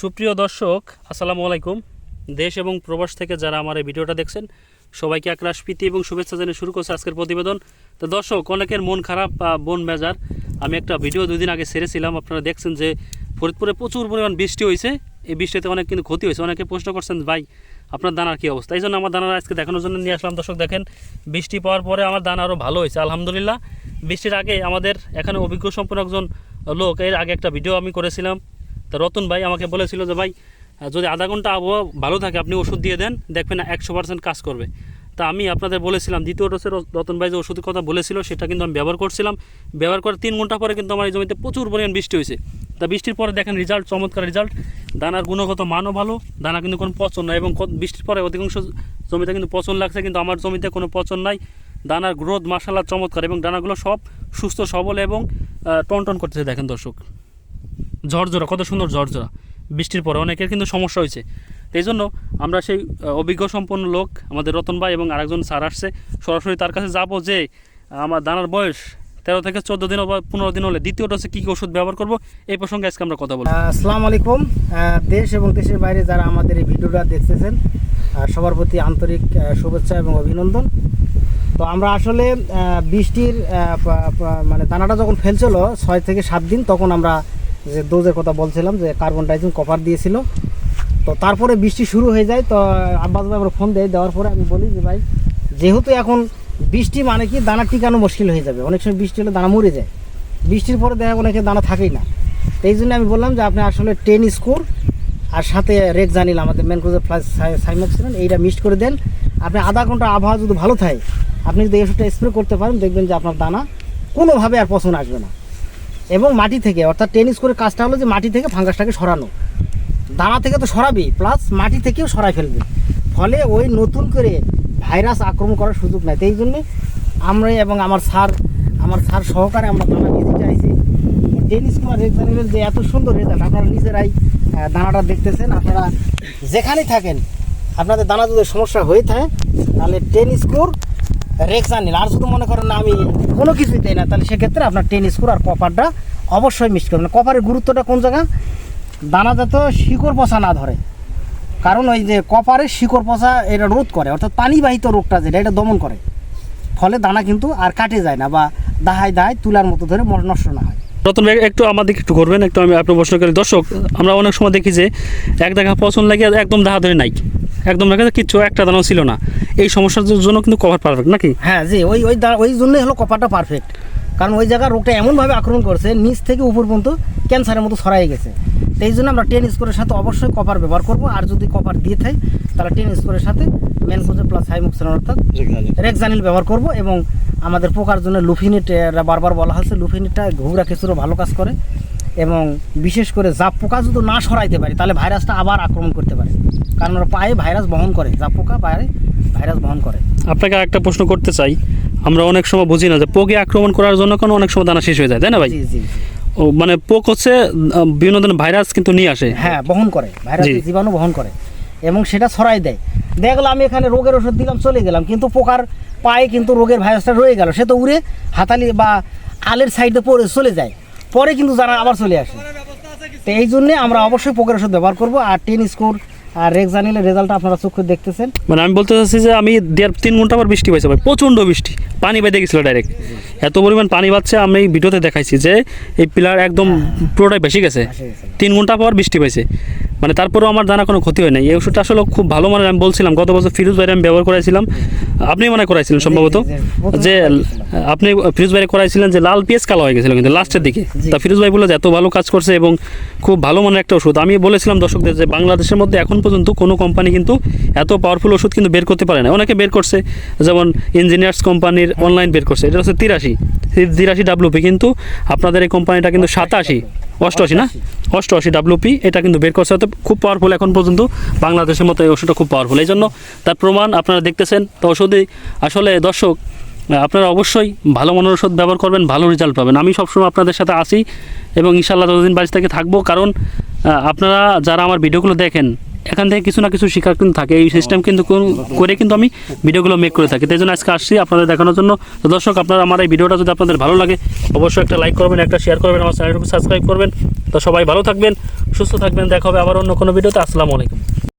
সুপ্রিয় দর্শক, আসসালামু আলাইকুম। দেশ এবং প্রবাস থেকে যারা আমার এই ভিডিওটা দেখছেন, সবাইকে একরাশ প্রীতি এবং শুভেচ্ছা জানিয়ে শুরু করছে আজকের প্রতিবেদন। তো দর্শক, অনেকের মন খারাপ বা বন মেজার আমি একটা ভিডিও দুদিন আগে সেরেছিলাম আপনারা দেখছেন যে ফরিদপুরে প্রচুর পরিমাণ বৃষ্টি হয়েছে। এই বৃষ্টিতে অনেক কিন্তু ক্ষতি হয়েছে। অনেকে প্রশ্ন করছেন, ভাই, আপনার দানার কী অবস্থা? এই জন্য আমার দানার আজকে দেখানোর জন্য নিয়ে আসলাম। দর্শক, দেখেন, বৃষ্টি পাওয়ার পরে আমার দানা আরও ভালো হয়েছে। আলহামদুলিল্লাহ, বৃষ্টির আগে আমাদের এখানে অভিজ্ঞ সম্পন্ন একজন লোক, এর আগে একটা ভিডিও আমি করেছিলাম। তা রতন ভাই আমাকে বলেছিল যে, ভাই, যদি আধা ঘণ্টা আবহাওয়া ভালো থাকে, আপনি ওষুধ দিয়ে দেন, দেখবেন একশো পার্সেন্ট কাজ করবে। তা আমি আপনাদের বলেছিলাম, দ্বিতীয় ডোসের রতন ভাই যে ওষুধের কথা বলেছিল, সেটা কিন্তু আমি ব্যবহার করছিলাম। ব্যবহার করে তিন ঘণ্টা পরে কিন্তু আমার এই জমিতে প্রচুর পরিমাণ বৃষ্টি হয়েছে। তা বৃষ্টির পরে দেখেন রেজাল্ট চমৎকার রেজাল্ট দানার গুণগত মানও ভালো, দানা কিন্তু কোনো পচন নয় এবং বৃষ্টির পরে অধিকাংশ জমিতে কিন্তু পচন লাগছে, কিন্তু আমার জমিতে কোনো পচন নাই। দানার গ্রোথ মাসাল্লাহ চমৎকার এবং দানাগুলো সব সুস্থ, সবল এবং টনটন করতেছে, দেখেন দর্শক। ঝরঝরা কত সুন্দর ঝরঝরা। বৃষ্টির পরে অনেকের কিন্তু সমস্যা হয়েছে। এই জন্য আমরা সেই অভিজ্ঞ সম্পন্ন লোক আমাদের রতন ভাই এবং আরেকজন স্যার আসছে সরাসরি তার কাছে যাব যে আমার দানার বয়স তেরো থেকে চোদ্দ দিন বা পনেরো দিন হলে দ্বিতীয় ডোসে কী কী ওষুধ ব্যবহার করব এই প্রসঙ্গে আজকে আমরা কথা বলব। আহ, আসসালামু আলাইকুম। দেশ এবং দেশের বাইরে যারা আমাদের এই ভিডিওটা দেখতেছেন সবার প্রতি আন্তরিক শুভেচ্ছা এবং অভিনন্দন। তো আমরা আসলে বৃষ্টির মানে দানাটা যখন ফেলছিল ছয় থেকে সাত দিন তখন আমরা যে ডোজের কথা বলছিলাম যে কার্বন ডাইজিং কপার দিয়েছিল। তো তারপরে বৃষ্টি শুরু হয়ে যায়, তো আব্বাস ভাই আমরা ফোন দেয়, দেওয়ার পরে আমি বলি যে, ভাই, যেহেতু এখন বৃষ্টি মানে কি, দানা টিকানো মুশকিল হয়ে যাবে। অনেক সময় বৃষ্টি হলে দানা মরে যায়। বৃষ্টির পরে দেখা অনেকে দানা থাকেই না। তো এই জন্য আমি বললাম যে, আপনি আসলে টেন স্কোর আর সাথে রেক জানিল আমাদের ম্যানক্রোজের প্লাস সাইমক্সিলেন এইটা মিক্সড করে দেন। আপনি আধা ঘণ্টা আবহাওয়া যদি ভালো থাকে, আপনি যদি এই ওষুধটা স্প্রে করতে পারেন, দেখবেন যে আপনার দানা কোনোভাবে আর পছন্দ আসবে না। এবং মাটি থেকে, অর্থাৎ টেনিস করে কাজটা হলো যে মাটি থেকে ফাঙ্গাসটাকে সরানো। দানা থেকে তো সরাবি প্লাস মাটি থেকেও সরাই ফেলবে। ফলে ওই নতুন করে ভাইরাস আক্রমণ করার সুযোগ তো এই জন্যে আমরা এবং আমার স্যার আমার স্যার সহকারে আমরা দানা ভিজিটে চাইছি। টেনিস কুমার রেক্সানিলের যে এত সুন্দর রেজাল্ট আপনারা নিজেরাই দানাটা দেখতেছেন। আপনারা যেখানেই থাকেন, আপনাদের দানা যদি সমস্যা হয়ে থাকে, তাহলে টেন স্কোর রেক্সানিল আর যদি মনে করেন না আমি কোনো কিছুই দেই না, তাহলে সেক্ষেত্রে আপনার টেন স্কোর আর কপারটা অবশ্যই মিক্স করবেন। কপারের গুরুত্বটা কোন জায়গা? দানা যাতে শিকড় পচা না ধরে। কারণ ওই যে কপারের শিকড় পচা এটা রোধ করে, অর্থাৎ পানিবাহিত রোগটা যেটা, এটা দমন করে। ফলে দানা কিন্তু আর কাটে যায় না বা দাহায় দাহায় তুলার মতো ধরে নষ্ট না হয়। রতন ভাই, একটু আমাদের একটু করবেন একটু আমি আপনার প্রশ্ন করি। দর্শক, আমরা অনেক সময় দেখি যে এক দেখা পছন্দ লাগে, একদম দেখা ধরে নাই। একদম দেখা যায় কিচ্ছু একটা দানাও ছিল না। এই সমস্যার জন্য কিন্তু কভার পারফেক্ট নাকি? হ্যাঁ জি ওই ওই ওই জন্যই হলো কপারটা পারফেক্ট কারণ ওই জায়গার রোগটা এমনভাবে আক্রমণ করছে নিচ থেকে উপর পর্যন্ত ক্যান্সারের মতো ছড়াই গেছে। এই জন্য আমরা টেন স্কোরের সাথে অবশ্যই কপার ব্যবহার করব আর যদি কপার দিয়ে থাই তাহলে টেন স্কোরের সাথে মেনকোজে প্লাস হাইমোক্সিন অর্থাৎ রেক্সানিল ব্যবহার করব এবং আমাদের পোকার জন্য লুফিনিট বারবার বলা হচ্ছে লুফিনিটটা ঘুগরা কিছুরও ভালো কাজ করে। এবং বিশেষ করে জাপ পোকা যদি না সরাইতে পারি তাহলে ভাইরাসটা আবার আক্রমণ করতে পারে। কারণ ওরা পায়ে ভাইরাস বহন করে জাপ পোকা পায়ে ভাইরাস বহন করে। আপনাকে একটা প্রশ্ন করতে চাই। আমরা অনেক সময় বুঝি না যে পোকে আক্রমণ করার জন্য কোনো অনেক সময় দানা শেষ হয়ে যায় তাই না ভাই? ও মানে পোক হচ্ছে বিভিন্ন ধরনের ভাইরাস কিন্তু নিয়ে আসে। হ্যাঁ বহন করে। ভাইরাস জীবাণু বহন করে। এবং সেটা ছড়াই দেয়। দেখা গেলো আমি এখানে রোগের ওষুধ দিলাম চলে গেলাম। কিন্তু পোকার পায়ে কিন্তু রোগের ভাইরাসটা রয়ে গেল। সে তো উড়ে হাতালি বা আলের সাইডে পড়ে চলে যায়। পরে কিন্তু যারা আবার চলে আসে। তো এই জন্যে আমরা অবশ্যই পোকের ওষুধ ব্যবহার করব। আর টেন স্কোর আর রেক জানিলে রেজাল্ট আপনারা চোখে দেখতেছেন। মানে আমি বলতে চাচ্ছি যে আমি দেড় তিন ঘণ্টা আবার বৃষ্টি পাইছি ভাই প্রচণ্ড বৃষ্টি। পানি বেঁধে গেছিল ডাইরেক্ট এত পরিমাণ পানি বাচ্ছে আমি এই ভিডিওতে দেখাইছি যে এই পিলার একদম পুরোটাই বেশি গেছে। তিন ঘণ্টা পর বৃষ্টি পাইছে। মানে তারপরেও আমার জানা কোনো ক্ষতি হয় নাই। এই ওষুধটা আসলে খুব ভালো মানে আমি বলছিলাম গত বছর ফিরোজ বাইরে আমি ব্যবহার করাইছিলাম। আপনি মনে করাইছিলেন সম্ভবত? যে আপনি ফিরোজ বাইরে করাইছিলেন যে লাল পেঁয়াজ কালো হয়ে গেছিল কিন্তু লাস্টের দিকে। তা ফিরোজ ভাই বলল যে এত ভালো কাজ করছে এবং খুব ভালো মানের একটা ওষুধ। আমি বলেছিলাম দর্শকদের যে বাংলাদেশের মধ্যে এখন পর্যন্ত কোনো কোম্পানি কিন্তু এত পাওয়ারফুল ওষুধ কিন্তু বের করতে পারে না। অনেকে বের করছে যেমন ইঞ্জিনিয়ার্স কোম্পানির অনলাইন বের করছে। এটা হচ্ছে তিরাশি। তিরাশি ডাব্লুপি কিন্তু আপনাদের এই কোম্পানিটা কিন্তু সাতাশি অষ্টআশি না? অষ্টআশি। ডাব্লুপি এটা কিন্তু বের করছে খুব পাওয়ারফুল এখন পর্যন্ত বাংলাদেশের মতো এই ওষুধটা খুব পাওয়ারফুল এই জন্য তার প্রমাণ আপনারা দেখতেছেন তো ওষুধে আসলে দর্শক আপনারা অবশ্যই ভালো মনের ওষুধ ব্যবহার করবেন ভালো রেজাল্ট পাবেন। আমি সবসময় আপনাদের সাথে আসি এবং ইনশাল্লাহ যতদিন বাড়ি থেকে থাকব কারণ আপনারা যারা আমার ভিডিওগুলো দেখেন এখান থেকে কিছু না কিছু শিকার কিন্তু থাকে। এই সিস্টেম কিন্তু করে কিন্তু আমি ভিডিওগুলো মেক করে থাকি। তাই জন্য আজকে আসছি আপনাদের দেখানোর জন্য। তো দর্শক, আপনারা আমার এই ভিডিওটা যদি আপনাদের ভালো লাগে, অবশ্যই একটা লাইক করবেন, একটা শেয়ার করবেন, আমার চ্যানেলটুকু সাবস্ক্রাইব করবেন। তো সবাই ভালো থাকবেন, সুস্থ থাকবেন। দেখা হবে আবার অন্য কোনো ভিডিওতে। আসসালামু আলাইকুম।